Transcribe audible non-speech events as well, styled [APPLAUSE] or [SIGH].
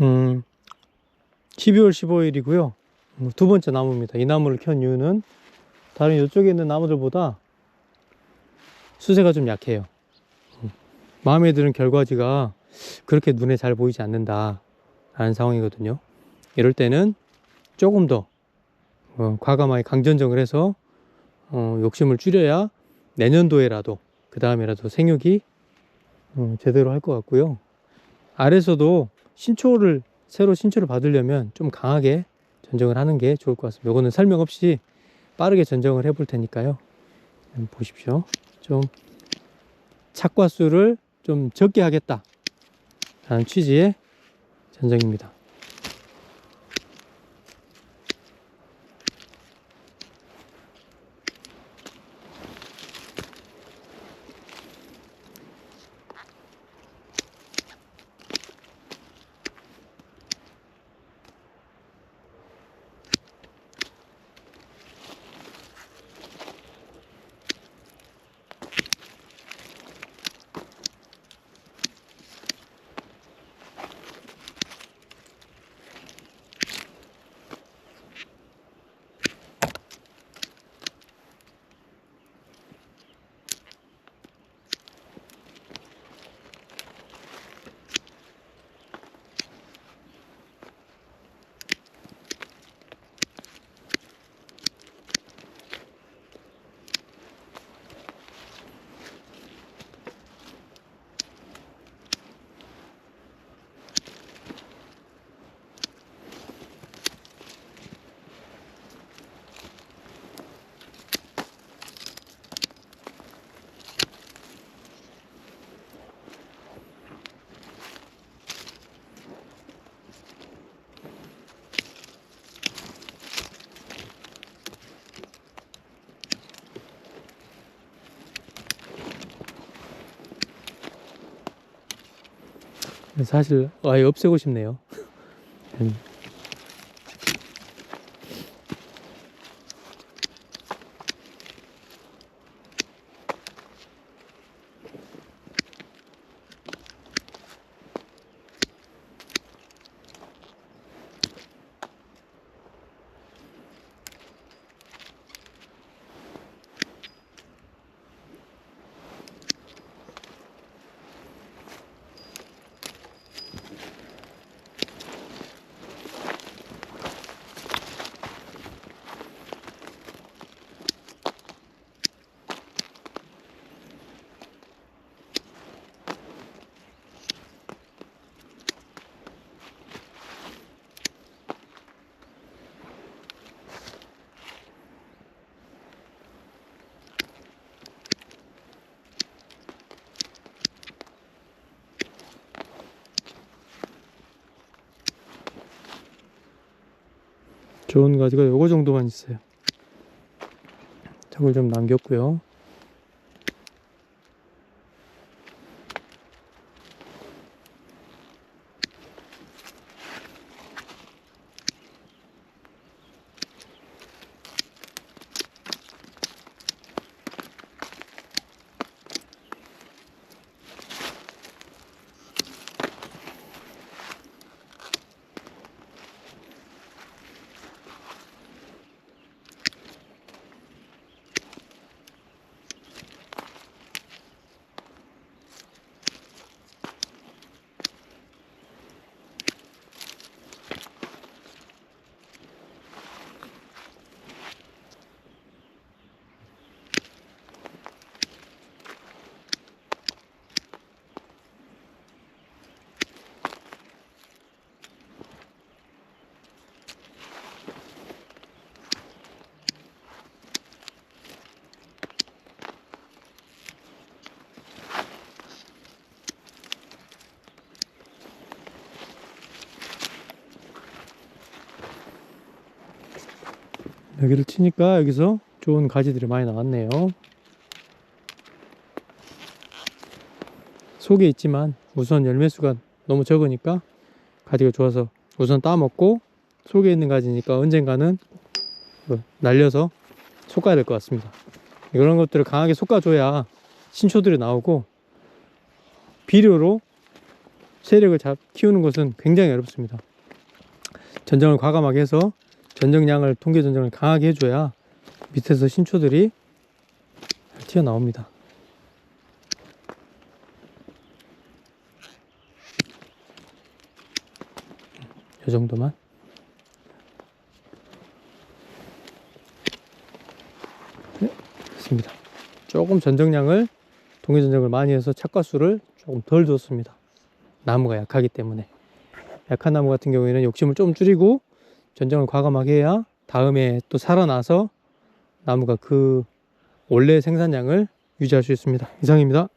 음, 12월 15일이고요. 음, 두 번째 나무입니다. 이 나무를 켠 이유는 다른 이쪽에 있는 나무들보다 수세가 좀 약해요. 음, 마음에 드는 결과지가 그렇게 눈에 잘 보이지 않는다. 라는 상황이거든요. 이럴 때는 조금 더 어, 과감하게 강전정을 해서 어, 욕심을 줄여야 내년도에라도 그 다음에라도 생육이 어, 제대로 할 것 같고요. 아래서도 신초를 새로 신초를 받으려면 좀 강하게 전정을 하는 게 좋을 것 같습니다. 이거는 설명 없이 빠르게 전정을 해 볼 테니까요. 한번 보십시오. 좀 착과 수를 좀 적게 하겠다. 라는 취지의 전정입니다. 사실 아예 없애고 싶네요. [LAUGHS] 좋은 가지가 요거 정도만 있어요. 저걸 좀 남겼고요. 여기를 치니까 여기서 좋은 가지들이 많이 나왔네요. 속에 있지만 우선 열매 수가 너무 적으니까 가지가 좋아서 우선 따먹고 속에 있는 가지니까 언젠가는 그 날려서 솎아야 될 것 같습니다. 이런 것들을 강하게 솎아줘야 신초들이 나오고 비료로 세력을 잡, 키우는 것은 굉장히 어렵습니다. 전정을 과감하게 해서 전정량을 통계 전정을 강하게 해줘야 밑에서 신초들이 잘 튀어나옵니다. 이 정도만. 네, 됐습니다. 조금 전정량을 동해 전정을 많이 해서 착과수를 조금 덜 줬습니다. 나무가 약하기 때문에 약한 나무 같은 경우에는 욕심을 좀 줄이고 전정을 과감하게 해야 다음에 또 살아나서 나무가 그 원래 생산량을 유지할 수 있습니다. 이상입니다.